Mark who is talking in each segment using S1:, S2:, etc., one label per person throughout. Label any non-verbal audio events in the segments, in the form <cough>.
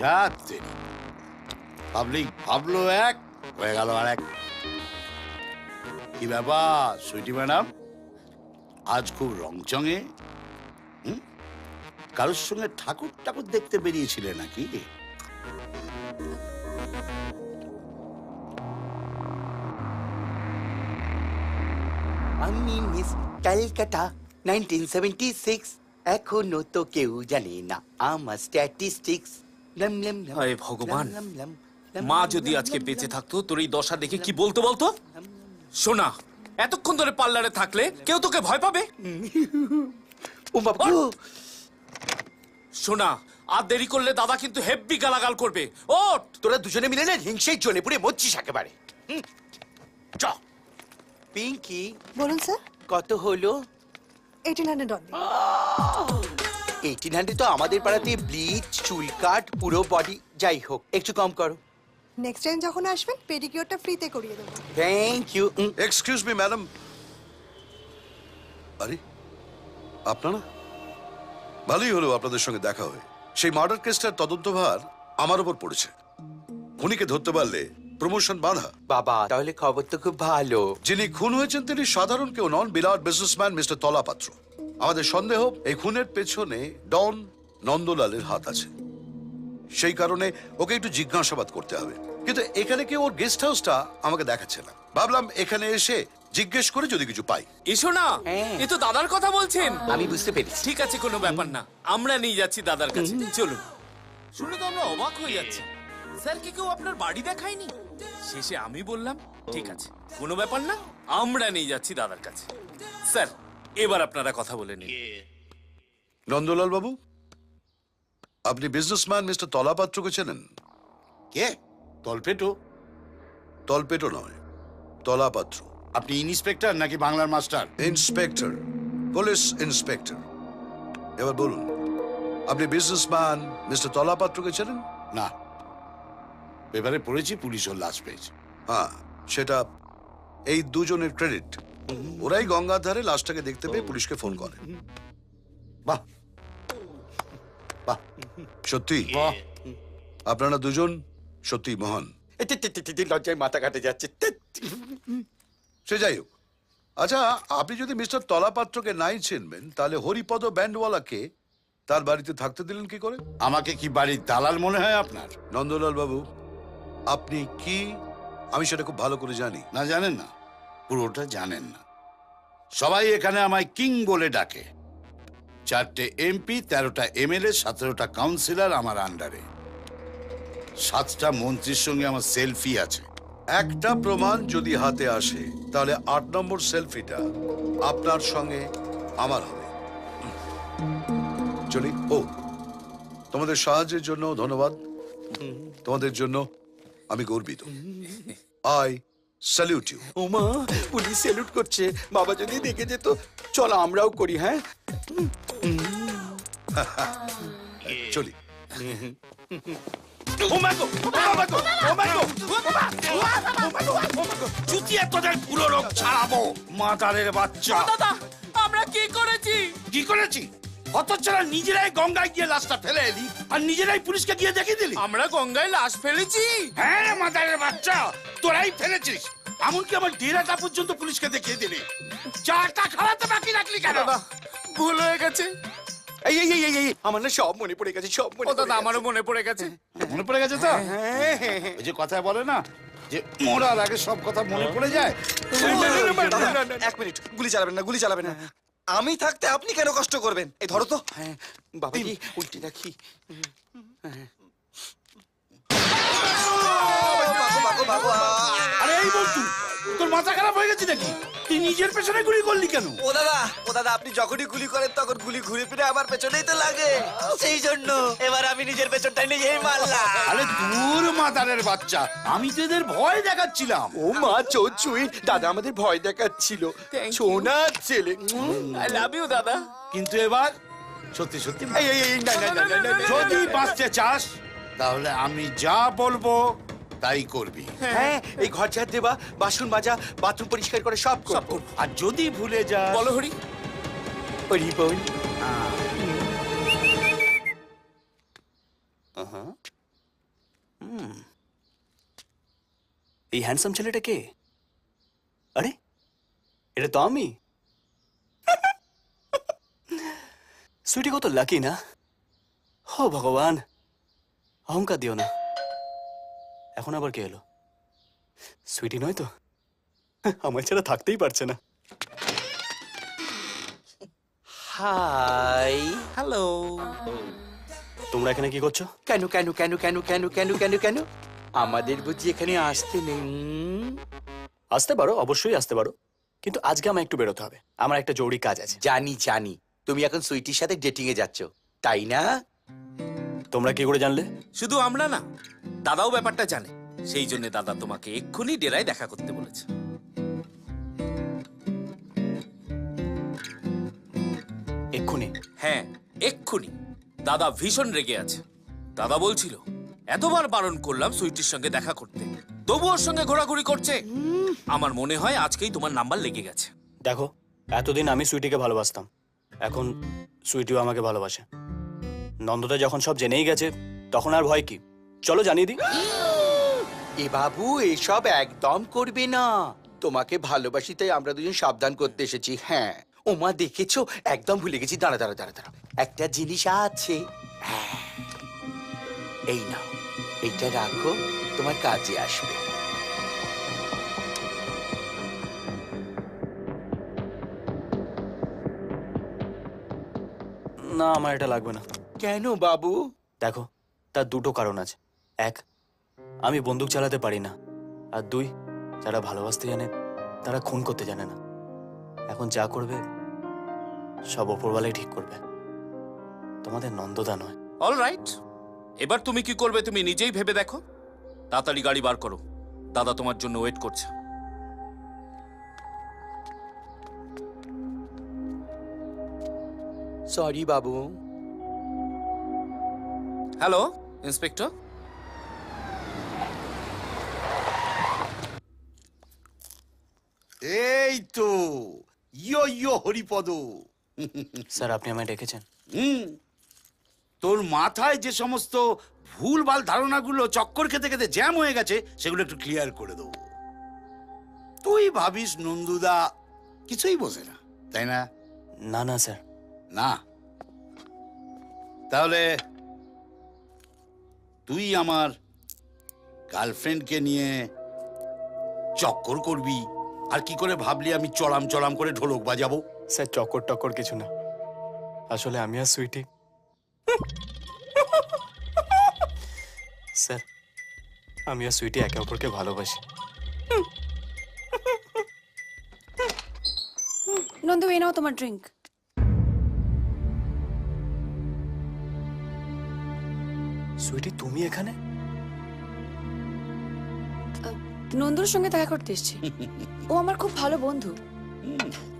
S1: যাচ্ছে পাবলিক ভাবলো এক, হয়ে গেল আর এক কি ব্যাপার, সুইটি ম্যাডাম? আজ খুব রংচঙে? কারোর সঙ্গে ঠাকুর ঠাকুর দেখতে বেরিয়েছিলে নাকি?
S2: আমি miss Calcutta nineteen seventy six এখনও তো কেউ জানে না আমার স্ট্যাটিস্টিক্স
S3: হায় ভগবান। মা যদি আজকে বেঁচে থাকতো তোর এই দশা দেখে কি বলতো বলতো? শোনা এতক্ষণ ধরে পার্লারে থাকলে কেউ তোকে ভয় পাবে?
S2: ও বাবু।
S3: শোনা আর দেরি করলে দাদা কিন্তু হেব্বি গালাগাল করবে। ওঠ।
S2: তোরা দুজনে মিলে না হিংসেই চলে পুড়ে মরছিস একেবারে। হুম। চ। পিঙ্কি।
S4: বলুন স্যার।
S2: কত হলো?
S4: এইটিন হান্ড্রেড
S2: এইটিন হান্ড্রেড তো আমাদের পাড়াতে ব্লিচ চুল কাট পুরো বডি যাই হোক একটু কম করো।
S4: নেক্সট টাইম যখন আসবেন পেডিকিউরটা ফ্রিতে করিয়ে দেবো।
S2: Thank you
S5: excuse me madam আরে আপনারা? ভালোই হলো আপনাদের সঙ্গে দেখা হয়ে। সেই মার্ডার কেসটার তদন্তভার আমার উপর পড়েছে। খুনিকে ধরতে পারলে প্রমোশন বাঁধা।
S2: বাবা তাহলে খবর তো খুব ভালো।
S5: যিনি খুন হয়েছেন তিনি সাধারণ কেউ নন বিরাট বিজনেসম্যান মিস্টার তলাপাত্র। আমাদের সন্দেহ এই খুনের পেছনে ডন নন্দলালের হাত আছে। সেই কারণে ওকে একটু জিজ্ঞাসাবাদ করতে হবে। কিন্তু এখানে কেউ ওর গেস্ট হাউসটা আমাকে দেখাচ্ছে না। ভাবলাম এখানে এসে জিজ্ঞেস করে যদি কিছু পাই।
S3: এসো না।
S2: হ্যাঁ।
S3: এ তো দাদার কথা বলছেন।
S2: আমি বুঝতে পেরেছি।
S3: ঠিক আছে কোনো ব্যাপার না। আমরা নিয়ে যাচ্ছি দাদার কাছে। চলুন। শুনে তো আমরা অবাক হয়ে যাচ্ছি। স্যার কি কেউ আপনার বাড়ি দেখায়নি? শেষে আমি বললাম ঠিক আছে কোনো ব্যাপার না। আমরা নিয়ে যাচ্ছি দাদার কাছে। স্যার এবার আপনারা কথা বলে নিন।
S5: নন্দলাল বাবু আপনি বিজনেসম্যান মিস্টার তলাপাত্রকে চেনেন?
S1: কে? তলপেটো?
S5: তলপেটো নয় তলাপাত্র।
S1: আপনি ইন্সপেক্টর নাকি বাংলার মাস্টার
S5: ইন্সপেক্টর পুলিশ ইন্সপেক্টর এবার বলুন আপনি বিজনেসম্যান মিস্টার তলাপাত্রকে চেনেন?
S1: না। পেপারে পড়েছি পুলিশ ওর লাস্ট পেয়েছে।
S5: হ্যাঁ সেটা এই দুজনের ক্রেডিট ওরাই গঙ্গার ধারে লাশটাকে দেখতে পেয়ে পুলিশকে ফোন করে।
S1: বাহ। বাহ।
S5: সত্যি?
S1: বাহ
S5: আপনারা দুজন সত্যি মহান।
S2: লজ্জায় মাথা কাটে যাচ্ছে।
S5: সে যাই হোক। আচ্ছা আপনি যদি মিস্টার তলাপাত্রকে নাই চিনবেন তাহলে হরিপদ ব্যান্ডওয়ালাকে তার বাড়িতে থাকতে দিলেন কি করে?
S1: আমাকে কি বাড়ির দালাল মনে হয় আপনার?
S5: নন্দলাল বাবু আপনি কি? আমি সেটা খুব ভালো করে জানি।
S1: না জানেন না। পুরোটা জানেন না। সবাই এখানে আমায় কিং বলে ডাকে। চারটে এমপি, তেরোটা এমএলএ, সতেরোটা কাউন্সিলর আমার আন্ডারে। সাতটা মন্ত্রীর সঙ্গে আমার সেলফি আছে।
S5: একটা প্রমাণ যদি হাতে আসে, তাহলে আট নম্বর সেলফিটা আপনার সঙ্গে আমার হবে। চলি, ও, তোমাদের সাহায্যের জন্য ধন্যবাদ। তোমাদের জন্য আমি গর্বিত। আই স্যালিউট ইউ
S2: ওমা পুলিশ স্যালুট করছে। বাবা যদি দেখে যেত চলো আমরাও করি হ্যাঁ?
S5: চলি।
S1: চুতিয়ে তোদের পুরো রোগ ছাড়াবো মাতারের বাচ্চা।
S3: দাদা আমরা কি করেছি?
S1: কি করেছি? হতচ্ছাড়া নিজেরাই গঙ্গায় গিয়ে লাশটা ফেলে এলি আর নিজেরাই পুলিশকে গিয়ে দেখিয়ে দিলি
S3: আমরা গঙ্গায় লাশ ফেলেছি
S1: হ্যাঁ রে মাতারের বাচ্চা তোরাই ফেলেছিস এমনকি আমার ডেরাটা পর্যন্ত পুলিশকে দেখিয়ে দিলি চাটা খাওয়াতে বাকি রাখলি কেন
S3: ভুল হয়ে গেছে
S2: এই এই এই, এই এই আমার না সব মনে পড়ে গেছে সব মনে
S3: দাদা আমারও মনে পড়ে গেছে
S1: মনে পড়ে গেছে তো
S2: হ্যাঁ, হ্যাঁ, হ্যাঁ।
S1: ওই যে কথা বলে না যে মরার আগে সব কথা মনে পড়ে যায়
S6: এক মিনিট গুলি চালাবেন না গুলি চালাবেন না আমি থাকতে আপনি কেন কষ্ট করবেন? এই ধরো তো।
S2: হ্যাঁ বাবাজি উল্টে রাখি।
S6: ভাগো, ভাগো, ভাগো,
S1: আরে এই বলতু তোর মাথা খারাপ হয়ে গেছে নাকি তুই নিজের পেছনে গুলি করলি কেন
S6: ও দাদা ও দাদা আপনি যখনই গুলি করেন তখন গুলি ঘুরে ফিরে আমার পেছনেই তো লাগে সেই জন্য এবার আমি নিজের পেছনটাই নিজেই মারলাম
S1: আরে দূর মাতারের বাচ্চা আমি তো এদের ভয় দেখাচ্ছিলাম
S2: ও মা চোচুই দাদা আমাদের ভয় দেখাচ্ছিল
S3: Thank you.
S2: সোনা ছেলে
S3: আই লাভ ইউ দাদা
S1: কিন্তু এবার সত্যি সত্যি
S2: এই এই এই না না না না, না, না,
S1: যদি বাঁচতে চাস তাহলে আমি যা বলব তাই করবি।
S2: হ্যাঁ। এই ঘর ঝাড় দেবা বাসন মাজা বাথরুম পরিষ্কার করে সব করব।
S1: আর যদি ভুলে যা।
S3: বলো হরি।
S2: হরি বল
S7: এই হ্যান্ডসাম ছেলেটা কে? আরে এটা তো আমি। সুইটি কত লাকি না? ও ভগবান। অহংকার দিও না। এখন আবার কে এলো? সুইটি নয় তো? আমার ছাড়া থাকতেই পারছে না।
S2: হাই।
S3: হ্যালো।
S7: তোমরা এখানে কি করছ?
S2: কেন কেন কেন কেন কেন কেন কেন কেন? আমাদের বুঝি এখানে আসতে নেই।
S7: আসতে পারো অবশ্যই আসতে পারো। কিন্তু আজকে আমার একটু বেরোতে হবে। আমার একটা জরুরি কাজ আছে।
S2: জানি জানি। তুমি এখন সুইটির সাথে ডেটিং এ যাচ্ছ। তাই না?
S7: তোমরা কি করে জানলে?
S3: শুধু আমরা না। দাদাও ব্যাপারটা জানে। সেই জন্য দাদা তোমাকে এক্ষুনি ডেরায় দেখা করতে বলেছে।
S7: এক্ষুনি?
S3: হ্যাঁ এক্ষুনি। দাদা ভীষণ রেগে আছে। দাদা বলছিল এতবার বারণ করলাম সুইটির সঙ্গে দেখা করতে। তবু ওর সঙ্গে ঘোরাঘুরি করছে? আমার মনে হয় আজকেই তোমার নাম্বার লেগে গেছে।
S7: দেখো এতদিন আমি সুইটিকে ভালোবাসতাম। এখন সুইটিও আমাকে ভালোবাসে। নন্দদা যখন সব জেনেই গেছে তখন আর ভয় কি? চলো জানিয়ে দিই।
S2: এ বাবু এসব একদম করবে না। তোমাকে ভালোবাসি তাই আমরা দুজন সাবধান করতে এসেছি হ্যাঁ। ওমা দেখেছ? একদম ভুলে গেছি। দাঁড়া দাঁড়া দাঁড়া দাঁড়া। একটা জিনিস আছে। হ্যাঁ। এই নাও। এটা রাখো তোমার কাজে আসবে।
S7: না আমার এটা লাগবে না।
S2: কেন বাবু?
S7: দেখো তার দুটো কারণ আছে। এক আমি বন্দুক চালাতে পারি না। আর দুই যারা ভালোবাসতে জানে তারা খুন করতে জানে না। এখন যা করবে সব ওপরওয়ালাই ঠিক করবে। তোমাদের নন্দদা নয়।
S3: অল রাইট এবার তুমি কি করবে তুমি নিজেই ভেবে দেখো। তাড়াতাড়ি গাড়ি বার করো। দাদা তোমার জন্য ওয়েট করছে।
S2: সরি বাবু।
S3: হ্যালো ইন্সপেক্টর
S1: এই তো ইয়ো ইয়ো হরিপদ।
S7: স্যার আপনি আমায় ডেকেছেন।
S1: হুম তোর মাথায় যে সমস্ত ভুলভাল ধারণাগুলো চক্কর খেতে খেতে জ্যাম হয়ে গেছে সেগুলো একটু ক্লিয়ার করে দেবো। তুই ভাবিস নন্দুদা কিছুই বোঝে না তাই না?
S7: না না স্যার।
S1: না? তাহলে তুই আমার গার্লফ্রেন্ডকে নিয়ে চক্কর করবি আর কি করে ভাবলি আমি চড়াম চড়াম করে ঢোলক বাজাবো?
S7: স্যার চক্কর টক্কর কিছু না। আসলে আমি আর সুইটি। স্যার আমি আর সুইটি একে অপরকে ভালোবাসি।
S8: নন্দু এই নাও তোমার ড্রিঙ্ক।
S7: সুইটি তুমি এখানে?
S8: নন্দুর সঙ্গে দেখা করতে এসেছি। ও আমার খুব ভালো বন্ধু।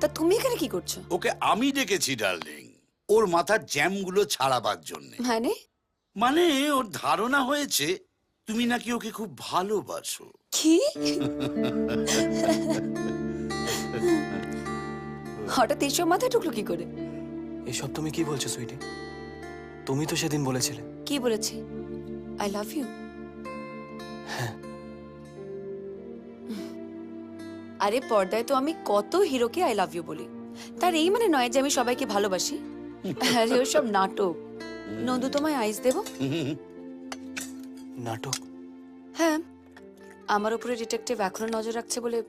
S8: তা তুমি এখানে কি করছ?
S1: ওকে আমি ডেকেছি ডার্লিং। ওর মাথার জ্যামগুলো ছাড়াবার জন্য।
S8: মানে?
S1: মানে ওর ধারণা হয়েছে তুমি নাকি ওকে খুব ভালোবাসো।
S8: কি? হঠাৎ এইসব মাথায় ঢুকলো কি করে?
S7: এসব তুমি কি বলছো সুইটি? তুমি তো সেদিন বলেছিলে।
S8: কি বলেছি? I love you. আরে পর্দায় তো আমি কত হিরোকে আই লাভ ইউ বলি। তার এই মানে নয় যে আমি সবাইকে ভালোবাসি। আরে ওসব নাটক। নন্দু তোমায় আইস দেবো?
S7: নাটক?
S8: হ্যাঁ। আমার উপরে ডিটেকটিভ এখনও নজর রাখছে বলে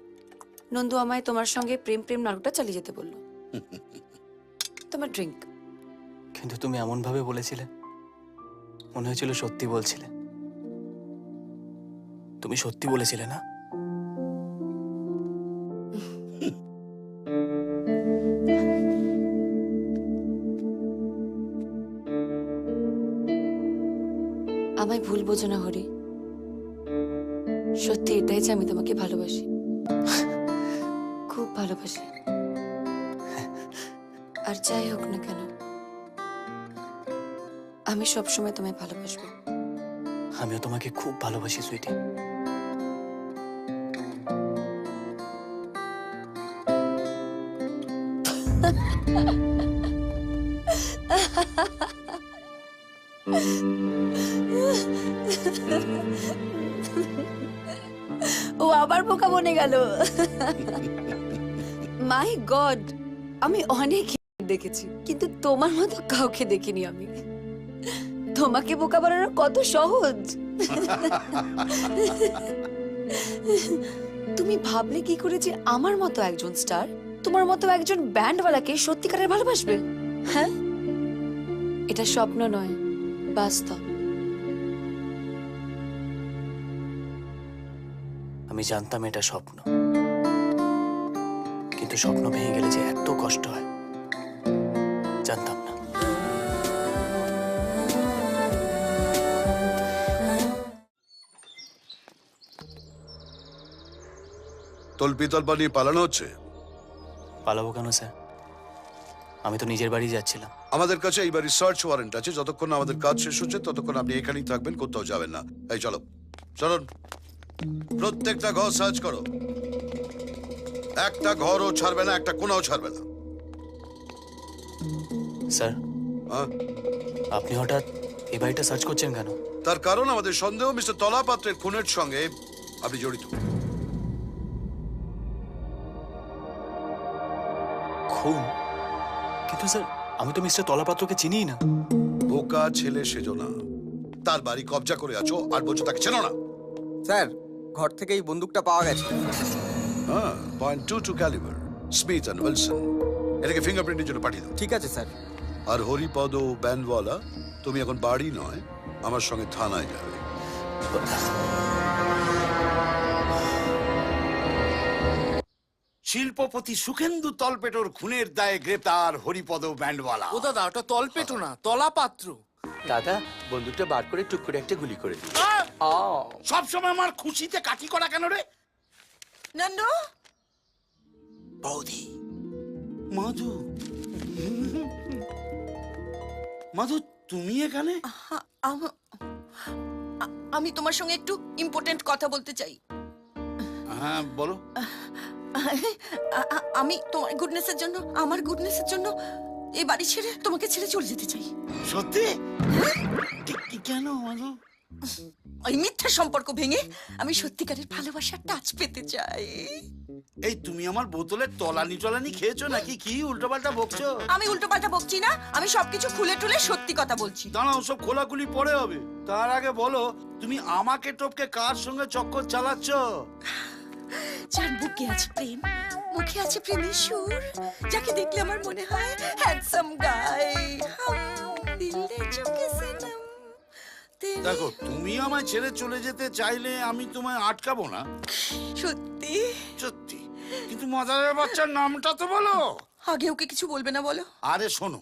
S8: নন্দু আমায় তোমার সঙ্গে প্রেম প্রেম নাটকটা চালিয়ে যেতে বলল। তোমার ড্রিঙ্ক
S7: কিন্তু তুমি এমন ভাবে বলেছিলে। মনে হয়েছিল সত্যি বলছিলে। তুমি সত্যি বলেছিলে না?
S8: বোঝো না হরি। সত্যি এটাই যে আমি তোমাকে ভালোবাসি। খুব ভালোবাসি। আর যাই হোক না কেন আমি সবসময় তোমায় ভালোবাসবো।
S7: আমিও তোমাকে খুব ভালোবাসি সুইটি। <laughs>
S8: ও আবার বোকা বনে গেল। মাই গড, আমি অনেক দেখেছি, কিন্তু তোমার মতো কাউকে দেখিনি আমি। তোমাকে বোকা বানানো কত সহজ। তুমি ভাবলে কি করে যে আমার মতো একজন স্টার, তোমার মতো একজন ব্যান্ডওয়ালাকে সত্যিকারের ভালোবাসবে? হ্যাঁ? এটা স্বপ্ন নয়, বাস্তব।
S7: আমি জানতাম এটা স্বপ্ন। কিন্তু স্বপ্ন ভেঙে গেলে যে এত কষ্ট হয় জানতাম না।
S5: তল্পি তল্পা নিয়ে পালানো হচ্ছে?
S7: পালাবো কেন স্যার? আমি তো নিজের বাড়ি যাচ্ছিলাম।
S5: আমাদের কাছে এই এইবার রিসার্চ ওয়ারেন্ট আছে। যতক্ষণ আমাদের কাজ শেষ হচ্ছে ততক্ষণ আপনি এখানেই থাকবেন কোথাও যাবেন না। এই চলো। চলুন। প্রত্যেকটা ঘর সার্চ করো। একটা ঘরও ছাড়বে না একটা কোনাও ছাড়বে না।
S7: স্যার
S5: হ্যাঁ?
S7: আপনি হঠাৎ এই বাড়িটা সার্চ করছেন কেন?
S5: তার কারণ আমাদের সন্দেহ মিস্টার তলাপাত্রের খুনের সঙ্গে আপনি জড়িত।
S7: খুন? কিন্তু স্যার আমি তো মিস্টার তলাপাত্রকে চিনিই না।
S5: বোকা ছেলে সেজো না। তার বাড়ি কবজা করে আছো আর বলছো তাকে চেনো না।
S6: স্যার ঘর থেকে এই বন্দুকটা পাওয়া গেছে।
S5: হ্যাঁ point two two calibre Smith and Wilson এটাকে ফিঙ্গারপ্রিন্টের জন্য পাঠিয়ে দাও।
S6: ঠিক আছে স্যার।
S5: আর হরিপদ তুমি এখন বাড়ি নয় আমার সঙ্গে থানায় যাবে।
S1: শিল্পপতি সুখেন্দু তলপেটোর খুনের দায়ে গ্রেপ্তার হরিপদ ব্যান্ডওয়ালা
S3: ও দাদা ওটা তলপেটো না তলা পাত্র
S2: দাদা বন্দুকটা বার করে টুক করে একটা গুলি করে দিই
S1: সব সময় আমার খুশিতে কাটি করা কেন রে?
S4: নন্দু?
S1: বৌদি। মধু। মধু তুমি এখানে?
S9: আম- আমি তোমার সঙ্গে একটু ইম্পর্টেন্ট কথা বলতে চাই।
S1: হ্যাঁ বলো।
S9: আমি তোমার গুডনেসের জন্য আমার গুডনেসের জন্য এই বাড়ি ছেড়ে তোমাকে ছেড়ে চলে যেতে চাই।
S1: সত্যি? কেন
S9: ওই মিথ্যা সম্পর্ক ভেঙে আমি সত্যিকারের ভালোবাসার টাচ পেতে চাই।
S1: এই তুমি আমার বোতলের তলানি টলানি খেয়েছো নাকি? কি উল্টো পাল্টা বকছো?
S9: আমি উল্টো পাল্টা বকছি না আমি সবকিছু খুলে টুলে সত্যি কথা বলছি।
S1: দাঁড়াও সব খোলাখুলি পরে হবে। তার আগে বলো তুমি আমাকে টপকে কার সঙ্গে চক্কর চালাচ্ছ?
S9: যার বুকে আছে প্রেম মুখে আছে প্রেমের সুর। যাকে দেখলে আমার মনে হয় হ্যান্ডসাম গাই দিল দে সনম
S1: দেখো তুমি আমায় ছেড়ে চলে যেতে চাইলে আমি তোমায় আটকাবো না।
S9: সত্যি?
S1: সত্যি। কিন্তু মজারের বাচ্চার নামটা তো বলো।
S9: আগে ওকে কিছু বলবে না বলো।
S1: আরে শোনো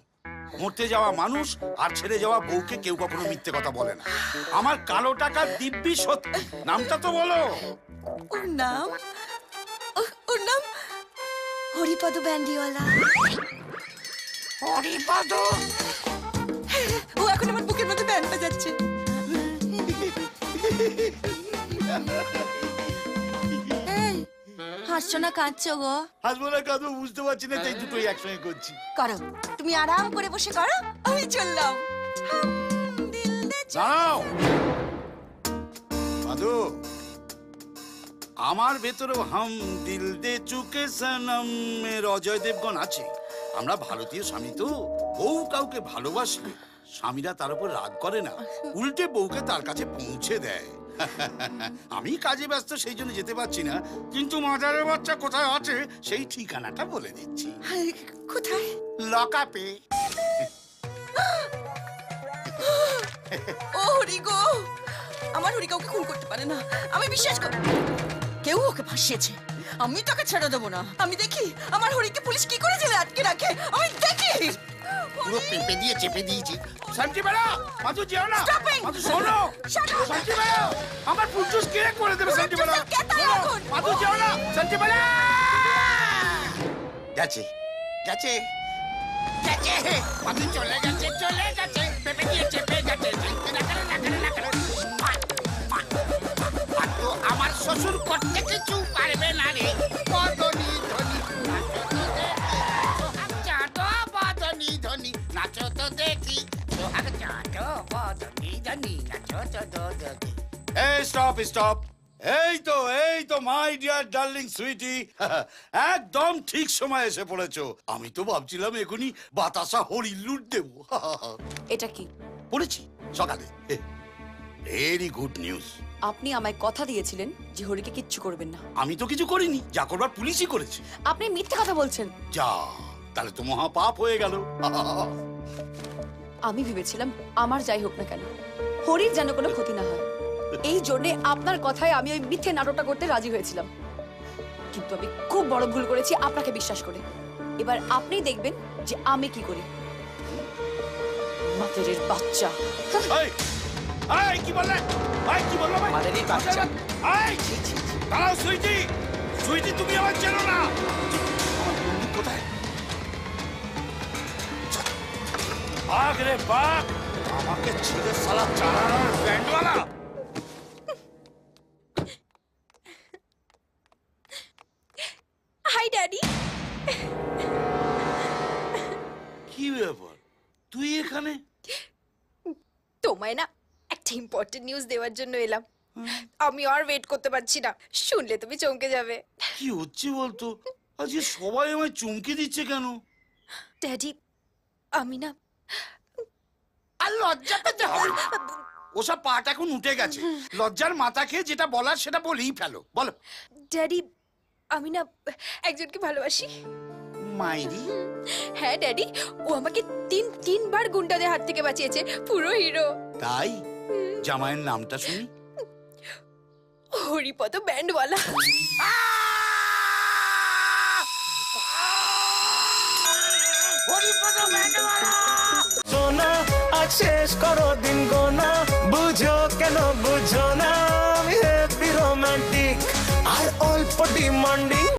S1: মরতে যাওয়া মানুষ আর ছেড়ে যাওয়া বউকে কেউ কখনো মিথ্যে কথা বলে না। আমার কালো টাকা দিব্যি সত্যি। নামটা তো বলো।
S9: ওর নাম? ওর নাম হরিপদ ব্যান্ডিওয়ালা।
S1: হরিপদ?
S9: ও এখন আমার বুকের মধ্যে ব্যান্ড বাজাচ্ছে। হাসছো না কাঁদছো গো?
S1: হাসবো না কাঁদবো বুঝতে পারছি না তাই দুটোই একসঙ্গে করছি।
S9: করো তুমি আরাম করে বসে করো আমি চললাম।
S1: দাঁড়াও। মাধু আমার ভেতরেও হাম দিল দে চুকে সনম এর অজয় দেবগণ আছে। আমরা ভারতীয় স্বামী তো বউ কাউকে ভালোবাসলে স্বামীরা তার উপর রাগ করে না উল্টে বউকে তার কাছে পৌঁছে দেয়। <laughs> আমি কাজে ব্যস্ত সেই জন্য যেতে পারছি না। কিন্তু মাজারের বাচ্চা কোথায় আছে সেই ঠিকানাটা বলে দিচ্ছি।
S9: কোথায়?
S1: লকাপে।
S9: ও হরি গো আমার হরি কাউকে খুন করতে পারে না। আমি বিশ্বাস করি কেউ ওকে ফাঁসিয়েছে। আমি তাকে ছেড়ে দেবো না। আমি দেখি আমার হরিকে পুলিশ কি করে জেলে
S1: পেঁপে দিয়ে চেপে দিয়েছি। শান্তি বেড়া মাধু যেও না! মাধু শোনো! শান্তি বেড়া আমার ফুলচুস কে করে দেবে শান্তি বেড়া? মাধু যেও না। শান্তি বেড়া গেছে। গেছে। গেছে। মাধু চলে গেছে চলে গেছে। পেঁপে দিয়ে চেপে গেছে। আমার শ্বশুর করতে কিছু পারবে না রে। নাচো তো দেখি। সোহাগ চাটো বদনি ধনি নাচো তো দেখি স্টপ স্টপ এই তো এই তো মাই ডিয়ার ডার্লিং সুইটি একদম ঠিক সময় এসে পড়েছো। আমি তো ভাবছিলাম এখনই বাতাসা হরি লুট দেবো। <laughs>
S8: এটা কি?
S1: পড়েছি সকালে। ভেরি গুড নিউজ
S8: আপনি আমায় কথা দিয়েছিলেন যে হরিকে কিচ্ছু করবেন না।
S1: আমি তো কিছু করিনি যা করবার পুলিশই করেছে।
S8: আপনি মিথ্যে কথা বলছেন।
S1: যা তাহলে তো মহা পাপ হয়ে গেল। <laughs>
S8: আমি ভেবেছিলাম আমার যাই হোক না কেন হরির যেন কোনো ক্ষতি না হয়। এই জন্যে আপনার কথায় আমি ওই মিথ্যে নাটকটা করতে রাজি হয়েছিলাম। কিন্তু আমি খুব বড় ভুল করেছি আপনাকে বিশ্বাস করে। এবার আপনি দেখবেন যে আমি কি করি। মাতেরের বাচ্চা।
S1: কি বললে? এই, কি বলল ভাই?
S2: বাচ্চা।
S1: দাঁড়াও সুইটি। সুইটি তুমি আমার চেনো না। বাঘ রে বাঘ। আমাকে ছেড়ে সালা চালানোর ব্যান্ডওয়ালা।
S10: High daddy.
S1: কি ব্যাপার? তুই এখানে?
S10: তোমায় না একটা ইম্পর্টেন্ট নিউজ দেওয়ার জন্য এলাম। আমি আর ওয়েট করতে পারছি না। শুনলে তুমি চমকে যাবে।
S1: কি হচ্ছে বলতো? আজকে সবাই আমায় চমকে দিচ্ছে কেন?
S10: ড্যাডি আমি না
S1: আর লজ্জা পেতে হবে না। ওসব পাট এখন উঠে গেছে। লজ্জার মাথা খেয়ে যেটা বলার সেটা বলেই ফেলো। বলো।
S10: ড্যাডি আমি না একজনকে ভালোবাসি।
S1: মাইরি?
S10: হ্যাঁ ড্যাডি ও আমাকে তিন তিনবার গুন্ডাদের হাত থেকে বাঁচিয়েছে পুরো হিরো।
S1: তাই? জামাইয়ের নামটা শুনি।
S10: হরিপদ ব্যান্ডওয়ালা।
S11: সোনা আজ শেষ করো দিন গোনা। বুঝো কেন বুঝো না আমি হ্যাপি রোমান্টিক আর অল্প ডিমান্ডিং